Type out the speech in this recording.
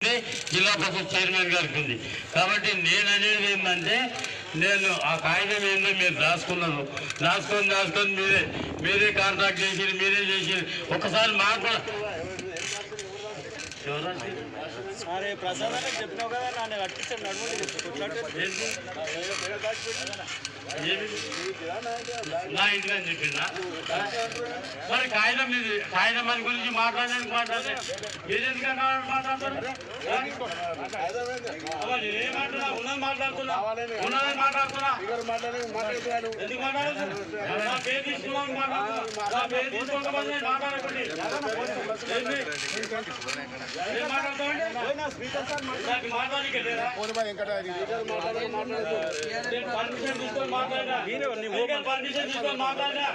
జిల్లా పరిషత్ చైర్మన్ గారికి ఉంది కాబట్టి నేను అనేది ఏంటంటే నేను ఆ కాగితం ఏందో మీరు రాసుకున్నారు. రాసుకొని రాసుకొని మీరే మీరే కాంట్రాక్ట్ చేసి మీరే చేసి ఒకసారి మాకు అరే ప్రసాద్ అని చెప్పినావు కదా నన్ను కట్టించాడు నడుములు నా ఇంటికి అని చెప్పిందా మరి కాగితం ఇది కాగితం మన గురించి మాట్లాడడానికి మాట్లాడితే మీరు ఎందుకంటే మాట్లాడతారు? నేనేం మాట్లాడా ఉన్నది మాట్లాడుతున్నా. ఉన్నది మాట్లాడుతున్నా. ఎందుకు నా పేరు తీసుకున్నాను మాట్లాడుతున్నా. నా పేరు మాట్లాడకండి. స్పీకర్ ఏం మాట్లాడతామండి మాట్లాడినా